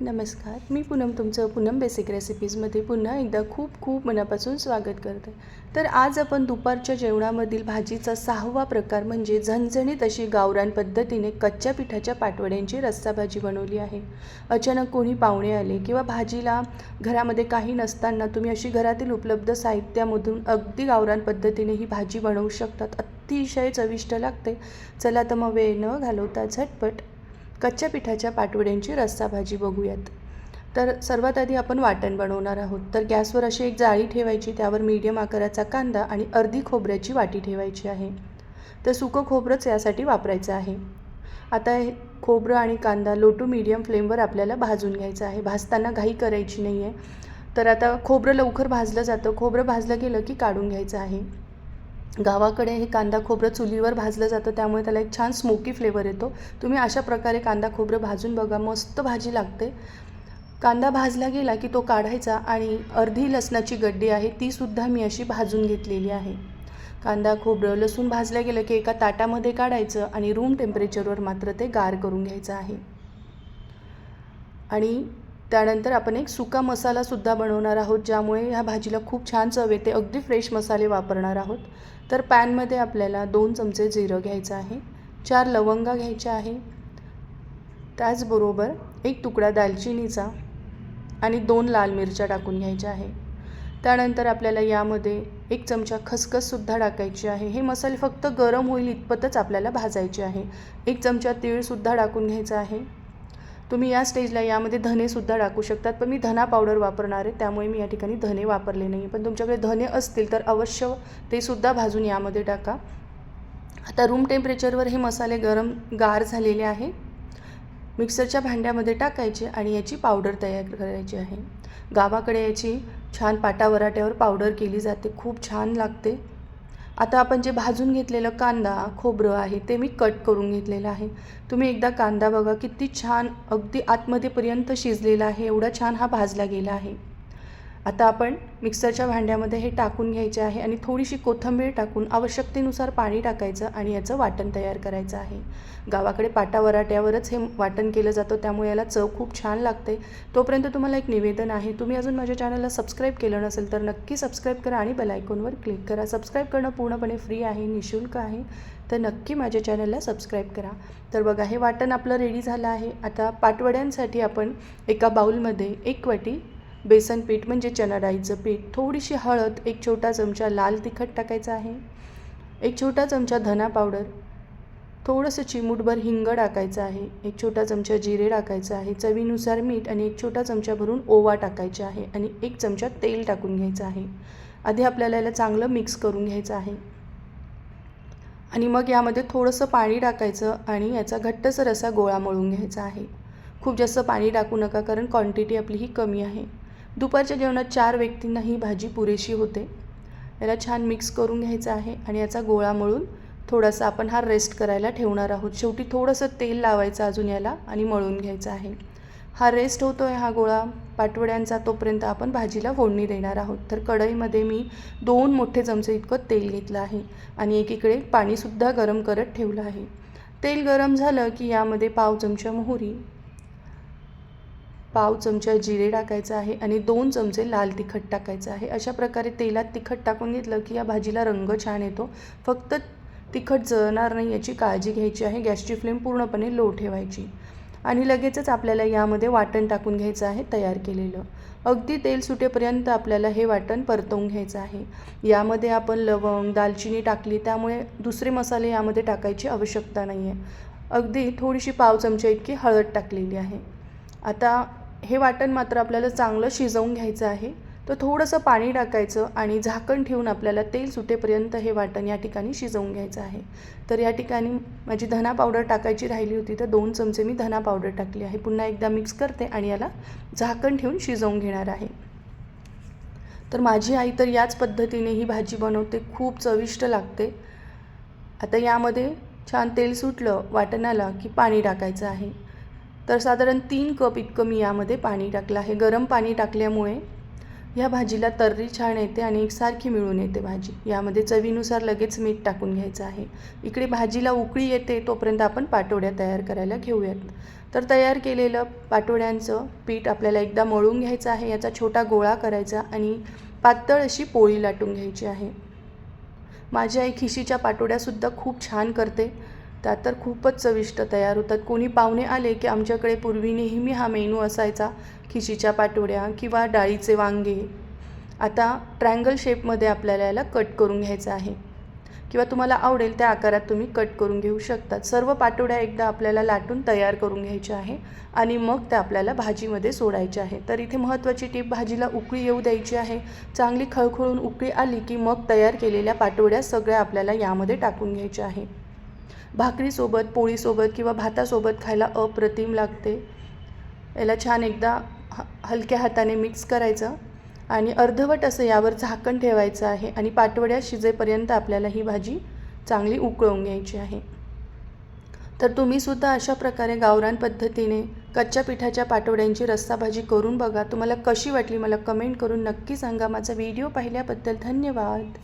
नमस्कार मी पूनम तुमचं पूनम बेसिक रेसिपीजमध्ये पुन्हा एकदा खूप खूप मनापासून स्वागत करते. तर आज आपण दुपारच्या जेवणामधील भाजीचा सहावा प्रकार म्हणजे झणझणीत अशी गावरान पद्धतीने कच्च्या पिठाच्या पाटवड्यांची रस्सा भाजी बनवली आहे. अचानक कोणी पाहुणे आले किंवा भाजीला घरामध्ये काही नसताना तुम्ही अशी घरातील उपलब्ध साहित्यामधून अगदी गावरान पद्धतीने ही भाजी बनवू शकतात. अतिशय चविष्ट लागते. चला तर मग वेळ न घालवता झटपट कच्च्या पिठाच्या पाटवड्यांची रस्सा भाजी बघूयात. तर सर्वात आधी आपण वाटण बनवणार आहोत. तर गॅसवर अशी एक जाळी ठेवायची त्यावर मीडियम आकाराचा कांदा आणि अर्धी खोबऱ्याची वाटी ठेवायची आहे. तर सुकं खोबरंच यासाठी वापरायचं आहे. आता हे खोबरं आणि कांदा लो टू मीडियम फ्लेमवर आपल्याला भाजून घ्यायचं आहे. भाजताना घाई करायची नाही आहे तर आता खोबरं लवकर भाजलं जातं. खोबरं भाजलं गेलं की काढून घ्यायचं आहे. गावाकडे हे कांदा खोबरं चुलीवर भाजलं जातं त्यामुळे त्याला एक छान स्मोकी फ्लेवर येतो. तुम्ही अशा प्रकारे कांदा खोबरं भाजून बघा मस्त भाजी लागते. कांदा भाजला गेला की तो काढायचा आणि अर्धी लसणाची गड्डी आहे तीसुद्धा मी अशी भाजून घेतलेली आहे. कांदा खोबरं लसूण भाजलं गेलं की एका ताटामध्ये काढायचं आणि रूम टेम्परेचरवर मात्र ते गार करून घ्यायचं आहे. आणि त्यानंतर आपण एक सुका मसालासुद्धा बनवणार आहोत ज्यामुळे ह्या भाजीला खूप छान चव येते. अगदी फ्रेश मसाले वापरणार आहोत. तर पॅनमध्ये आपल्याला दोन चमचे जिरं घ्यायचं आहे चार लवंगा घ्यायच्या आहे. त्याचबरोबर एक तुकडा दालचिनीचा आणि दोन लाल मिरच्या टाकून घ्यायच्या आहे. त्यानंतर आपल्याला यामध्ये एक चमचा खसखससुद्धा टाकायची आहे. हे मसाले फक्त गरम होईल इतपतच आपल्याला भाजायचे आहे. एक चमचा तीळसुद्धा टाकून घ्यायचा आहे. तुम्ही या स्टेजला यामध्ये धनेसुद्धा टाकू शकतात पण मी धना पावडर वापरणार आहे त्यामुळे मी या ठिकाणी धने वापरले नाही पण तुमच्याकडे धने असतील तर अवश्य ते सुद्धा भाजून यामध्ये टाका. आता रूम टेम्परेचरवर हे मसाले गरम गार झालेले आहे. मिक्सरच्या भांड्यामध्ये टाकायचे आणि याची पावडर तयार करायची आहे. गावाकडे याची छान पाटावराट्यावर पावडर केली जाते. खूप छान लागते. आता आपण जे भाजून घेतलेलं कांदा खोबरं आहे ते मी कट करून घेतलेलं आहे. तुम्ही एकदा कांदा बघा किती छान अगदी आतमध्येपर्यंत शिजलेला आहे एवढा छान हा भाजला गेला आहे. आता आपण मिक्सरच्या भांड्यामध्ये हे टाकून घ्यायचे आहे आणि थोडीशी कोथिंबीर टाकून आवश्यकतेनुसार पाणी टाकायचं आणि याचं वाटण तयार करायचं आहे. गावाकडे पाटावराट्यावरच हे वाटण केलं जातं त्यामुळे याला चव खूप छान लागते. तोपर्यंत तुम्हाला एक निवेदन आहे तुम्ही अजून माझ्या चॅनलला सबस्क्राईब केलं नसेल तर नक्की सबस्क्राईब करा आणि बेलायकॉनवर क्लिक करा. सबस्क्राईब करणं पूर्णपणे फ्री आहे निशुल्क आहे तर नक्की माझ्या चॅनलला सबस्क्राईब करा. तर बघा हे वाटण आपलं रेडी झालं आहे. आता पाटवड्यांसाठी आपण एका बाऊलमध्ये एक वाटी बेसन पीठ म्हणजे चना डाळीचं पीठ. थोडीशी हळद एक छोटा चमचा लाल तिखट टाकायचा आहे. एक छोटा चमचा धना पावडर. थोडंसं चिमूटभर हिंग टाकायचं आहे. एक छोटा चमचा जिरे टाकायचं आहे. चवीनुसार मीठ आणि एक छोटा चमचा भरून ओवा टाकायचा आहे आणि एक चमचा तेल टाकून घ्यायचं आहे. आधी आपल्याला याला चांगलं मिक्स करून घ्यायचं आहे. आणि मग यामध्ये थोडंसं पाणी टाकायचं आणि याचा घट्टसर असा गोळा मळून घ्यायचा आहे. खूप जास्त पाणी टाकू नका कारण क्वांटिटी आपली ही कमी आहे. दुपारच्या जेवणात चार व्यक्तींना ही भाजी पुरेशी होते. याला छान मिक्स करून घ्यायचं आहे आणि याचा गोळा मळून थोडासा आपण हा रेस्ट करायला ठेवणार आहोत. शेवटी थोडंसं तेल लावायचं अजून याला आणि मळून घ्यायचं आहे. हा रेस्ट होतो आहे हा गोळा. पाटवड्यांचा तोपर्यंत आपण भाजीला फोडणी देणार आहोत. तर कढईमध्ये मी दोन मोठे चमचे इतकं तेल घेतलं आहे आणि एकीकडे पाणीसुद्धा गरम करत ठेवलं आहे. तेल गरम झालं की यामध्ये पाव चमचा मोहरी पाव चमचा जिरे टाकायचं आहे आणि दोन चमचे लाल तिखट टाकायचं आहे. अशा प्रकारे तेलात तिखट टाकून घेतलं की या भाजीला रंग छान येतो. फक्त तिखट जळणार नाही याची काळजी घ्यायची आहे. गॅसची फ्लेम पूर्णपणे लो ठेवायची. आणि लगेचच आपल्याला यामध्ये वाटण टाकून घ्यायचं आहे तयार केलेलं. अगदी तेल सुटेपर्यंत आपल्याला हे वाटण परतवून घ्यायचं आहे. यामध्ये आपण लवंग दालचिनी टाकली त्यामुळे दुसरे मसाले यामध्ये टाकायची आवश्यकता नाही आहे अगदी थोडीशी पाव चमचा इतकी हळद टाकलेली आहे. आता हे वाटण मात्र आपल्याला चांगलं शिजवून घ्यायचं आहे. तर थोडंसं पाणी टाकायचं आणि झाकण ठेवून आपल्याला तेल सुटेपर्यंत हे वाटण या ठिकाणी शिजवून घ्यायचं आहे. तर या ठिकाणी माझी धना पावडर टाकायची राहिली होती तर दोन चमचे मी धना पावडर टाकली आहे. पुन्हा एकदा मिक्स करते आणि याला झाकण ठेवून शिजवून घेणार आहे. तर माझी आई तर याच पद्धतीने ही भाजी बनवते खूप चविष्ट लागते. आता यामध्ये छान तेल सुटलं वाटणाला की पाणी टाकायचं आहे. तर साधारण तीन कप इतकं मी यामध्ये पाणी टाकलं आहे. गरम पाणी टाकल्यामुळे ह्या भाजीला तर्री छान येते आणि एकसारखी मिळून येते भाजी. यामध्ये चवीनुसार लगेच मीठ टाकून घ्यायचं आहे. इकडे भाजीला उकळी येते तोपर्यंत आपण पाटोड्या तयार करायला घेऊयात. तर तयार केलेलं पाटोड्यांचं पीठ आपल्याला एकदा मळून घ्यायचं आहे. याचा छोटा गोळा करायचा आणि पातळ अशी पोळी लाटून घ्यायची आहे. माझी आई खिशीच्या पाटोड्यासुद्धा खूप छान करते. त्या तर खूपच चविष्ट तयार होतात. कोणी पाहुणे आले की आमच्याकडे पूर्वी नेहमी हा मेनू असायचा खिशीच्या पाटोड्या किंवा डाळीचे वांगे. आता ट्रँगल शेपमध्ये आपल्याला याला कट करून घ्यायचं आहे. किंवा तुम्हाला आवडेल त्या आकारात तुम्ही कट करून घेऊ शकतात. सर्व पाटोड्या एकदा आपल्याला लाटून तयार करून घ्यायच्या आहे आणि मग त्या आपल्याला भाजीमध्ये सोडायच्या आहे. तर इथे महत्त्वाची टीप भाजीला उकळी येऊ द्यायची आहे. चांगली खळखळून उकळी आली की मग तयार केलेल्या पाटोड्या सगळ्या आपल्याला यामध्ये टाकून घ्यायच्या आहे. भाकरीसोबत पोळीसोबत किंवा भातासोबत खायला अप्रतिम लागते. याला छान एकदा ह हलक्या हाताने मिक्स करायचं आणि अर्धवट असं यावर झाकण ठेवायचं आहे आणि पाटवड्या शिजेपर्यंत आपल्याला ही भाजी चांगली उकळवून घ्यायची आहे. तर तुम्हीसुद्धा अशा प्रकारे गावरान पद्धतीने कच्च्या पिठाच्या पाटवड्यांची रस्सा भाजी करून बघा. तुम्हाला कशी वाटली मला कमेंट करून नक्की सांगा. माझा व्हिडिओ पाहिल्याबद्दल धन्यवाद.